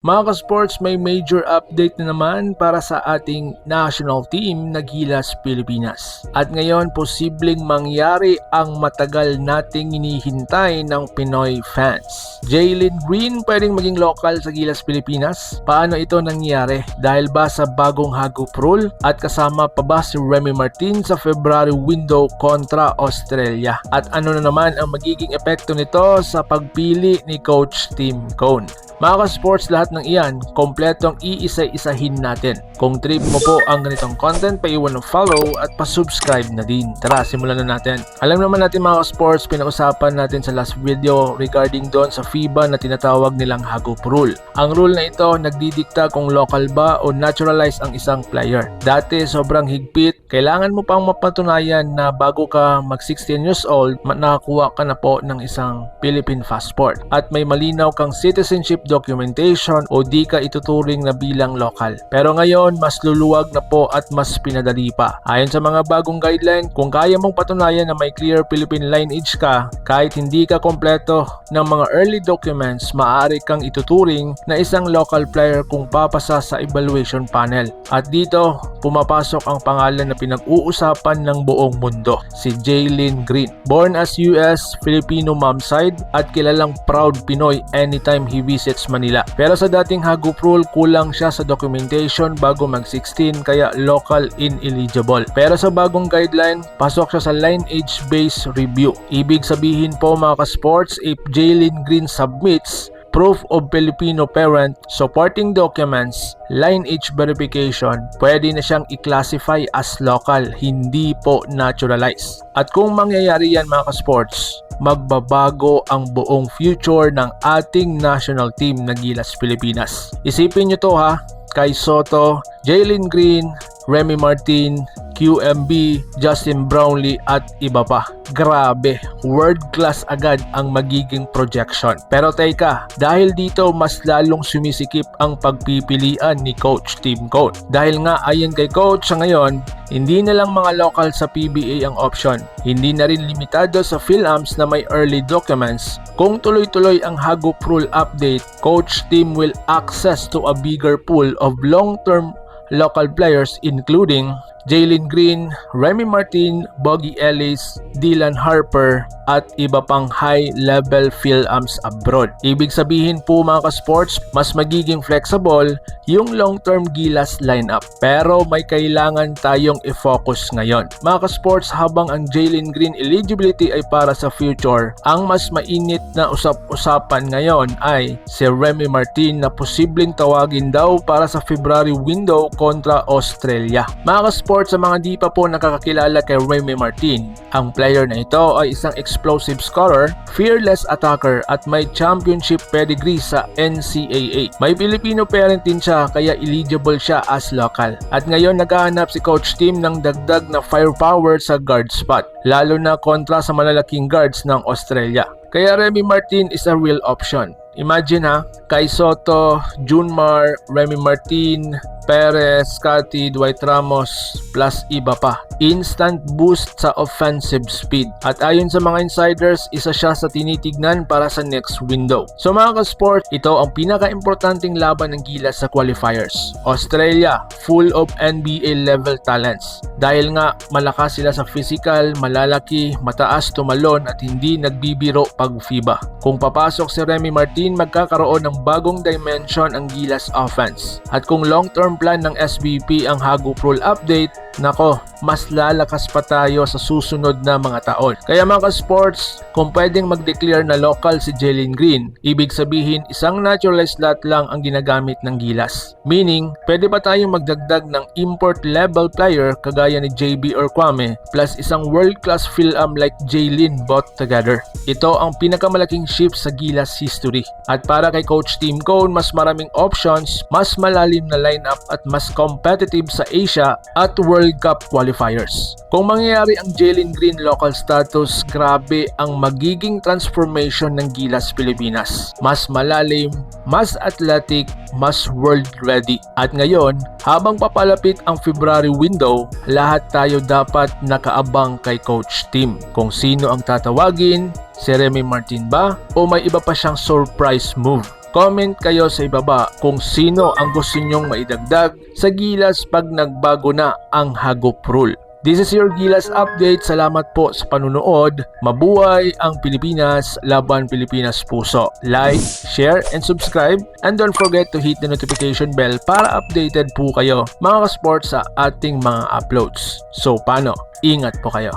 Mga ka-sports, may major update na naman para sa ating national team na Gilas Pilipinas. At ngayon, posibleng mangyari ang matagal nating hinihintay ng Pinoy fans. Jalen Green pwedeng maging local sa Gilas Pilipinas? Paano ito nangyari? Dahil ba sa bagong Hagup rule? At kasama pa ba si Remy Martin sa February window kontra Australia? At ano na naman ang magiging epekto nito sa pagpili ni Coach Tim Cone? Mga ka-sports, lahat ng iyan, kompletong iisa-isahin natin. Kung trip mo po ang ganitong content, paiwan ng follow at pa-subscribe na din. Tara, simulan na natin. Alam naman natin mga ka-sports, pinag-usapan natin sa last video regarding doon sa FIBA na tinatawag nilang Hagup Rule. Ang rule na ito, nagdidikta kung local ba o naturalize ang isang player. Dati, sobrang higpit. Kailangan mo pang mapatunayan na bago ka mag 16 years old, nakakuha ka na po ng isang Philippine passport. At may malinaw kang citizenship documentation o di ka ituturing na bilang local. Pero ngayon, mas luluwag na po at mas pinadali pa. Ayon sa mga bagong guideline, kung kaya mong patunayan na may clear Philippine lineage ka, kahit hindi ka kompleto ng mga early documents, maaari kang ituturing na isang local player kung papasa sa evaluation panel. At dito, pumapasok ang pangalan na pinag-uusapan ng buong mundo, si Jaylin Green. Born as US Filipino mom side at kilalang proud Pinoy anytime he visits Manila. Pero sa dating Hagup rule, kulang siya sa documentation bago mag-16 kaya local ineligible. Pero sa bagong guideline, pasok siya sa lineage-based review. Ibig sabihin po mga ka-sports, if Jaylin Green submits proof of Filipino parent, supporting documents, lineage verification, pwede na siyang i-classify as local, hindi po naturalized. At kung mangyayari yan mga ka-sports, magbabago ang buong future ng ating national team na Gilas Pilipinas. Isipin nyo to ha, Kai Soto, Jalen Green, Remy Martin, QMB, Justin Brownlee at iba pa. Grabe, world class agad ang magiging projection. Pero teka, dahil dito mas lalong sumisikip ang pagpipilian ni Coach Tim Cone. Dahil nga ayon kay Coach sa ngayon, hindi na lang mga local sa PBA ang option. Hindi na rin limitado sa PhilAmps na may early documents. Kung tuloy-tuloy ang Hagup Rule update, Coach Tim will access to a bigger pool of long-term local players including Jalen Green, Remy Martin, Boggy Ellis, Dylan Harper, at iba pang high-level PhilAmps abroad. Ibig sabihin po mga ka-sports, mas magiging flexible yung long-term Gilas lineup. Pero may kailangan tayong i-focus ngayon. Mga ka-sports, habang ang Jalen Green eligibility ay para sa future, ang mas mainit na usap-usapan ngayon ay si Remy Martin na posibleng tawagin daw para sa February window kontra Australia. Mga ka-sports, sa mga di pa po nakakakilala kay Remy Martin, ang player na ito ay isang explosive scorer, fearless attacker at may championship pedigree sa NCAA. May Filipino parent din siya kaya eligible siya as local. At ngayon naghahanap si Coach Tim ng dagdag na firepower sa guard spot, lalo na kontra sa malalaking guards ng Australia. Kaya Remy Martin is a real option. Imagine ha, Kai Soto, Junmar, Remy Martin, Perez, Scotty, Dwight Ramos, plus iba pa. Instant boost sa offensive speed. At ayon sa mga insiders, isa siya sa tinitignan para sa next window. So mga ka-sport, ito ang pinaka-importanting laban ng Gilas sa qualifiers. Australia, full of NBA level talents. Dahil nga malakas sila sa physical, malalaki, mataas tumalon at hindi nagbibiro pag FIBA. Kung papasok si Remy Martin, magkakaroon ng bagong dimension ang Gilas offense. At kung long-term plan ng SBP ang Hagup Rule update, nako, mas lalakas pa tayo sa susunod na mga taon. Kaya mga sports, kung pwedeng mag-declare na local si Jalen Green, ibig sabihin isang naturalized lot lang ang ginagamit ng Gilas. Meaning, pwede pa tayong magdagdag ng import level player kagaya ni JB or Kwame plus isang world-class Phil-Am like Jalen bought together. Ito ang pinakamalaking shift sa Gilas history. At para kay Coach Tim Cone, mas maraming options, mas malalim na lineup at mas competitive sa Asia at World Cup qualifiers. Kung mangyayari ang Jalen Green local status, grabe ang magiging transformation ng Gilas Pilipinas. Mas malalim, mas athletic, mas world ready. At ngayon, habang papalapit ang February window, lahat tayo dapat nakaabang kay Coach Tim. Kung sino ang tatawagin, si Remy Martin ba o may iba pa siyang surprise move. Comment kayo sa ibaba kung sino ang gusto nyong maidagdag sa Gilas pag nagbago na ang Hagop Rule. This is your Gilas Update. Salamat po sa panunood. Mabuhay ang Pilipinas, laban Pilipinas puso. Like, share, and subscribe. And don't forget to hit the notification bell para updated po kayo mga ka-sports sa ating mga uploads. So paano? Ingat po kayo.